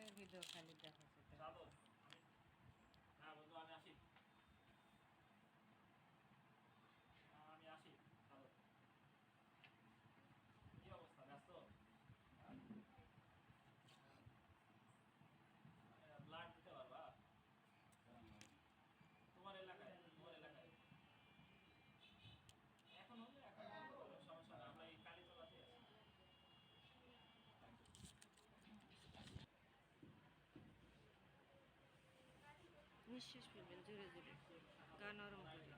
আগের ভিডিও খালি নিঃশ্বাস ফেলবেন জোরে জোরে গা নরম করে